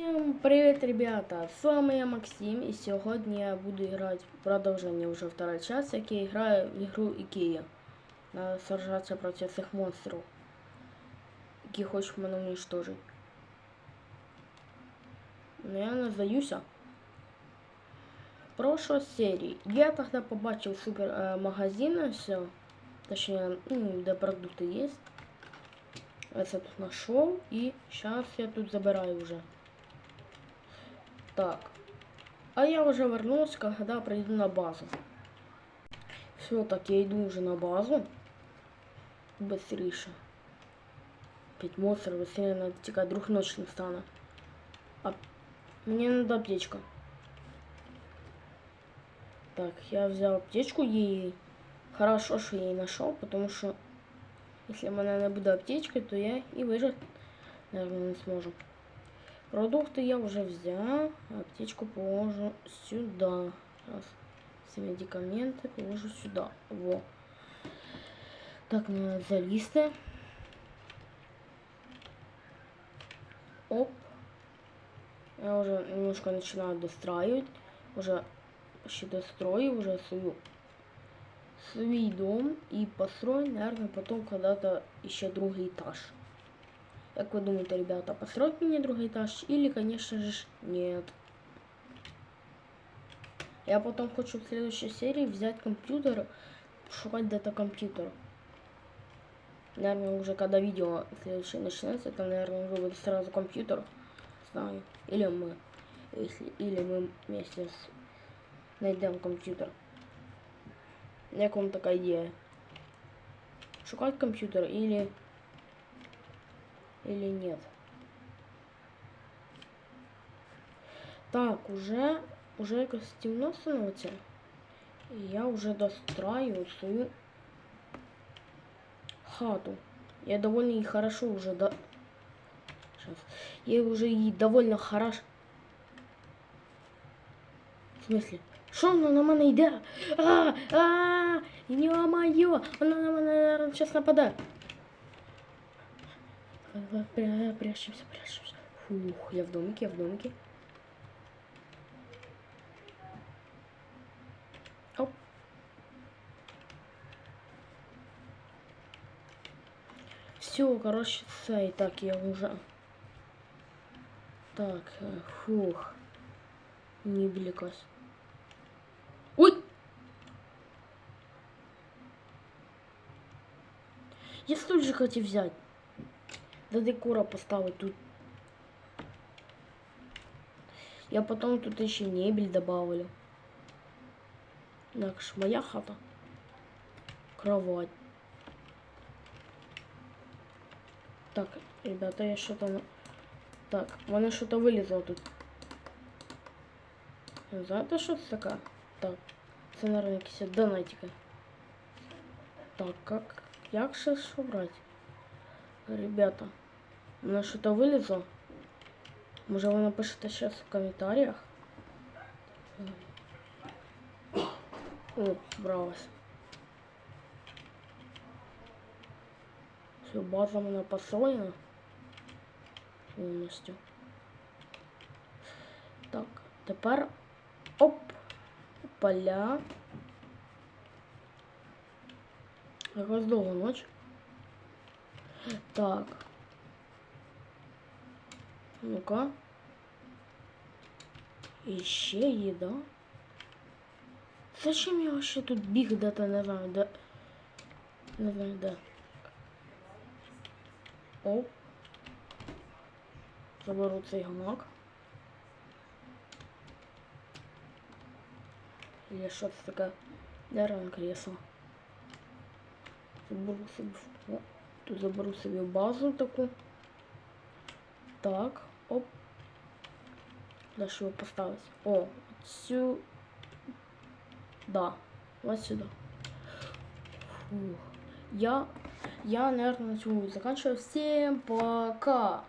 Всем привет, ребята! С вами я Максим, и сегодня я буду играть продолжение уже второй час, як я играю в игру Икея. Надо сражаться против всех монстров, які хочуть мене уничтожить. Ну я не здаюся. Прошлой серии я тогда побачив супер э, магазин, все, точнее, ну, де продукты есть. Я тут нашел, и сейчас я тут забираю уже. Так. А я уже вернулся, когда приду на базу. Все, так я иду уже на базу. Быстрейше. Пять монстров, быстрее надо текать, друг ночь не стане. А мне надо аптечка. Так, я взял аптечку и хорошо, что я ее нашел, потому что если у меня не будет то я и выжить, наверное, не сможу. Продукты я уже взял. Аптечку положу сюда. Раз. Все медикаменты положу сюда. Во. Так, на залисты. Оп. Я уже немножко начинаю достраивать. Уже почти дострою уже свою свой дом и построю, наверное, потом когда-то еще другой этаж. Как вы думаете, ребята, построить мне другой этаж? Или, конечно же, нет. Я потом хочу в следующей серии взять компьютер, шукать где-то компьютер. Наверное, уже когда видео следующее начнется, это, наверное, уже будет сразу компьютер. Знаю. Или мы. Если, или мы вместе с... найдем компьютер. Як вам така ідея? Шукать компьютер или или нет. Так, уже, уже якось темно становится. И я уже достраиваю свою хату. Я довольно и хорошо уже до... Сейчас. Я уже и довольно хорошо... В смысле? Що воно на мене йде? А, а, ё-моё, воно на мене сейчас нападає. Пря- Прячемся, прячемся. Фух, я в домике, я в домике. Оп. Все, короче, це, так, я уже... Так, э, фух. Не влекась. Ой! Я столь же хотел взять. До декора поставить тут. Я потом тут еще мебель добавлю. Так, моя хата. Кровать. Так, ребята, я что-то... Так, мене что-то вылезло тут. Знаєте, що це таке? Так, це, наверное, якісь донатики. Так, как... Як що брати? Ребята, у меня что-то вылезло. Может, вы напишите сейчас в комментариях. О, бралась. Все, база у меня построена. Повністю. Так, тепер оп, поля. Якась довга ніч. Так. Ну-ка. Еще еда. Зачем я вообще тут біг де-то не знаю, де. Не де. Оп. Заберу цей гамак. Или що це таке? Деревне кресло. Заберу собі. Тут заберу собі базу таку. Так, оп. Да, що поставить? О, цю. Да, вот сюда. Фух. Я, я, наверное, на цьому заканчиваю. Всем пока!